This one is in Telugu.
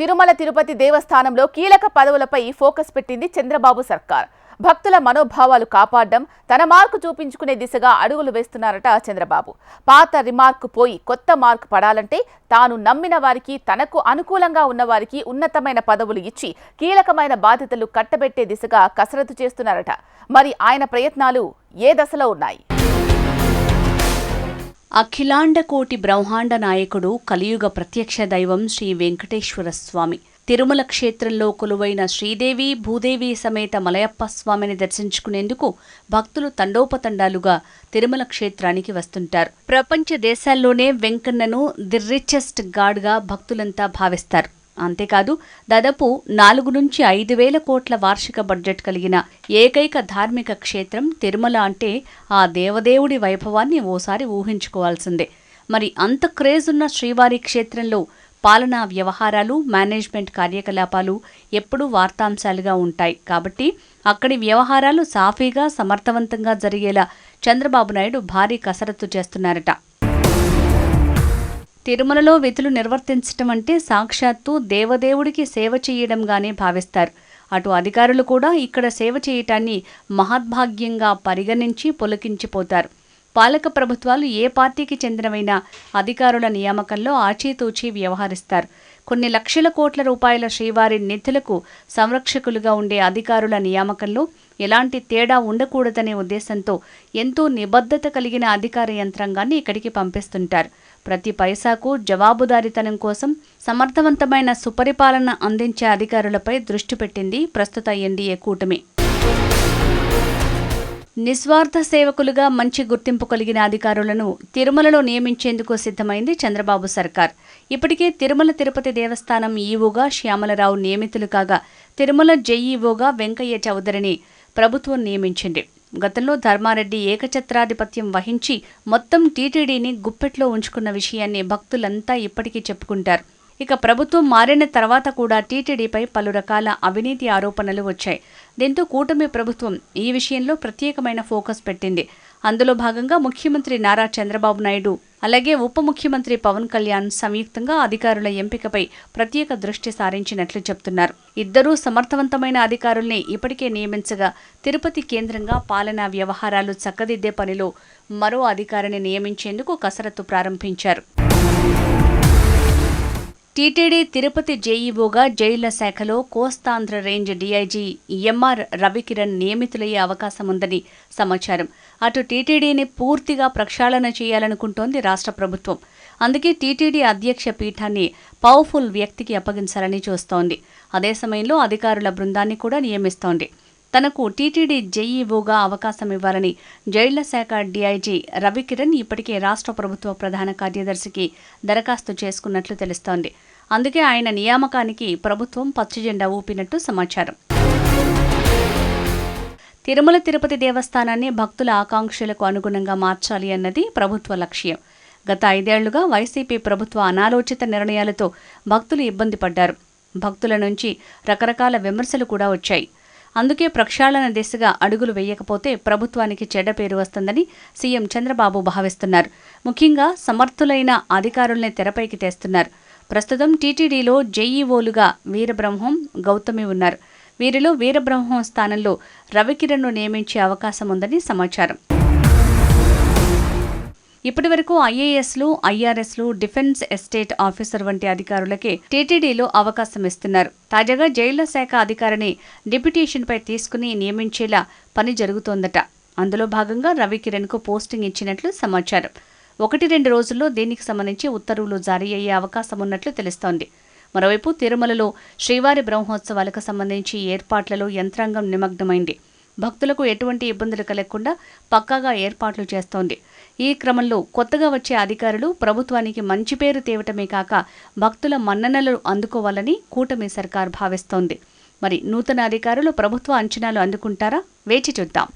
తిరుమల తిరుపతి దేవస్థానంలో కీలక పదవులపై ఫోకస్ పెట్టింది చంద్రబాబు సర్కార్. భక్తుల మనోభావాలు కాపాడడం తన మార్కు చూపించుకునే దిశగా అడుగులు వేస్తున్నారట చంద్రబాబు. పాత రిమార్క్ పోయి కొత్త మార్క్ పడాలంటే తాను నమ్మిన వారికి తనకు అనుకూలంగా ఉన్న వారికి ఉన్నతమైన పదవులు ఇచ్చి కీలకమైన బాధ్యతలు కట్టబెట్టే దిశగా కసరత్తు చేస్తున్నారట. మరి ఆయన ప్రయత్నాలు ఏ దశలో ఉన్నాయి? అఖిలాండ కోటి బ్రహ్మాండ నాయకుడు కలియుగ ప్రత్యక్ష దైవం శ్రీ వెంకటేశ్వర స్వామి. తిరుమల క్షేత్రంలో కొలువైన శ్రీదేవి భూదేవి సమేత మలయప్ప స్వామిని దర్శించుకునేందుకు భక్తులు తండోపతండాలుగా తిరుమల క్షేత్రానికి వస్తుంటారు. ప్రపంచ దేశాల్లోనే వెంకన్నను ది రిచెస్ట్ గాడ్గా భక్తులంతా భావిస్తారు. అంతేకాదు దాదాపు నాలుగు నుంచి ఐదు వేల కోట్ల వార్షిక బడ్జెట్ కలిగిన ఏకైక ధార్మిక క్షేత్రం తిరుమల అంటే ఆ దేవదేవుడి వైభవాన్ని ఓసారి ఊహించుకోవాల్సిందే. మరి అంత క్రేజ్ ఉన్న శ్రీవారి క్షేత్రంలో పాలనా వ్యవహారాలు మేనేజ్మెంట్ కార్యకలాపాలు ఎప్పుడూ వార్తాంశాలుగా ఉంటాయి. కాబట్టి అక్కడి వ్యవహారాలు సాఫీగా సమర్థవంతంగా జరిగేలా చంద్రబాబు నాయుడు భారీ కసరత్తు చేస్తున్నారట. తిరుమలలో విధులు నిర్వర్తించటం అంటే సాక్షాత్తు దేవదేవుడికి సేవ చేయడంగానే భావిస్తారు. అటు అధికారులు కూడా ఇక్కడ సేవ చేయటాన్ని మహద్భాగ్యంగా పరిగణించి పొలకించిపోతారు. పాలక ప్రభుత్వాలు ఏ పార్టీకి చెందినవైనా అధికారుల నియామకంలో ఆచితూచి వ్యవహరిస్తారు. కొన్ని లక్షల కోట్ల రూపాయల శ్రీవారి నిధులకు సంరక్షకులుగా ఉండే అధికారుల నియామకంలో ఎలాంటి తేడా ఉండకూడదనే ఉద్దేశంతో ఎంతో నిబద్ధత కలిగిన అధికార యంత్రాంగాన్ని ఇక్కడికి పంపిస్తుంటారు. ప్రతి పైసాకు జవాబుదారీతనం కోసం సమర్థవంతమైన సుపరిపాలన అందించే అధికారులపై దృష్టి పెట్టింది ప్రస్తుత ఎన్డీఏ కూటమి. నిస్వార్థ సేవకులుగా మంచి గుర్తింపు కలిగిన అధికారులను తిరుమలలో నియమించేందుకు సిద్ధమైంది చంద్రబాబు సర్కార్. ఇప్పటికే తిరుమల తిరుపతి దేవస్థానం ఈవోగా శ్యామలరావు నియమితులు కాగా తిరుమల జెఈఓగా వెంకయ్య చౌదరిని ప్రభుత్వం నియమించింది. గతంలో ధర్మారెడ్డి ఏకఛత్రాధిపత్యం వహించి మొత్తం టీటీడీని గుప్పెట్లో ఉంచుకున్న విషయాన్ని భక్తులంతా ఇప్పటికీ చెప్పుకుంటారు. ఇక ప్రభుత్వం మారిన తర్వాత కూడా టీటీడీపై పలు రకాల అవినీతి ఆరోపణలు వచ్చాయి. దీంతో కూటమి ప్రభుత్వం ఈ విషయంలో ప్రత్యేకమైన ఫోకస్ పెట్టింది. అందులో భాగంగా ముఖ్యమంత్రి నారా చంద్రబాబు నాయుడు అలాగే ఉప ముఖ్యమంత్రి పవన్ కళ్యాణ్ సంయుక్తంగా అధికారుల ఎంపికపై ప్రత్యేక దృష్టి సారించినట్లు చెప్తున్నారు. ఇద్దరూ సమర్థవంతమైన అధికారుల్ని ఇప్పటికే నియమించగా తిరుపతి కేంద్రంగా పాలనా వ్యవహారాలు చక్కదిద్దే పనిలో మరో అధికారిని నియమించేందుకు కసరత్తు ప్రారంభించారు. టీటీడీ తిరుపతి జేఈఓగా జైళ్ళ శాఖలో Kostandhra range DIG MR Ravikiran నియమితులయ్యే అవకాశం ఉందని సమాచారం. అటు టీటీడీని పూర్తిగా ప్రక్షాళన చేయాలనుకుంటోంది రాష్ట్ర ప్రభుత్వం. అందుకే టీటీడీ అధ్యక్ష పీఠాన్ని పవర్ఫుల్ వ్యక్తికి అప్పగించాలని చూస్తోంది. అదే సమయంలో అధికారుల బృందాన్ని కూడా నియమిస్తోంది. తనకు టీటీడీ జేఈఓగా అవకాశం ఇవ్వాలని జైళ్ళ శాఖ డీఐజీ రవికిరణ్ ఇప్పటికే రాష్ట్ర ప్రభుత్వ ప్రధాన కార్యదర్శికి దరఖాస్తు చేసుకున్నట్లు తెలుస్తోంది. అందుకే ఆయన నియామకానికి ప్రభుత్వం పచ్చజెండా ఊపినట్టు సమాచారం. తిరుమల తిరుపతి దేవస్థానాన్ని భక్తుల ఆకాంక్షలకు అనుగుణంగా మార్చాలి అన్నది ప్రభుత్వ లక్ష్యం. గత ఐదేళ్ళుగా వైసీపీ ప్రభుత్వ అనాలోచిత నిర్ణయాలతో భక్తులు ఇబ్బంది పడ్డారు. భక్తుల నుంచి రకరకాల విమర్శలు కూడా వచ్చాయి. అందుకే ప్రక్షాళన దిశగా అడుగులు వేయకపోతే ప్రభుత్వానికి చెడ్డ పేరు వస్తుందని సీఎం చంద్రబాబు భావిస్తున్నారు. ముఖ్యంగా సమర్థులైన అధికారుల్ని తెరపైకి తెస్తున్నారు. ప్రస్తుతం టీటీడీలో జేఈఓలుగా వీరబ్రహ్మం గౌతమి ఉన్నారు. వీరిలో వీరబ్రహ్మం స్థానంలో రవికిరణ్ను నియమించే అవకాశం ఉందని సమాచారం. ఇప్పటి వరకు ఐఏఎస్లు ఐఆర్ఎస్లు డిఫెన్స్ ఎస్టేట్ ఆఫీసర్ వంటి అధికారులకే టీటీడీలో అవకాశం ఇస్తున్నారు. తాజాగా జైళ్ళ శాఖ అధికారిని డిప్యుటేషన్పై తీసుకుని నియమించేలా పని జరుగుతోందట. అందులో భాగంగా రవికిరణ్కు పోస్టింగ్ ఇచ్చినట్లు సమాచారం. ఒకటి రెండు రోజుల్లో దీనికి సంబంధించి ఉత్తర్వులు జారీ అయ్యే అవకాశం ఉన్నట్లు తెలుస్తోంది. మరోవైపు తిరుమలలో శ్రీవారి బ్రహ్మోత్సవాలకు సంబంధించి ఏర్పాట్లలో యంత్రాంగం నిమగ్నమైంది. భక్తులకు ఎటువంటి ఇబ్బందులు కలగకుండా పక్కాగా ఏర్పాట్లు చేస్తోంది. ఈ క్రమంలో కొత్తగా వచ్చే అధికారులు ప్రభుత్వానికి మంచి పేరు తేవటమే కాక భక్తుల మన్ననలు అందుకోవాలని కూటమి సర్కార్ భావిస్తోంది. మరి నూతన అధికారులు ప్రభుత్వ అంచనాలు అందుకుంటారా? వేచి చూద్దాం.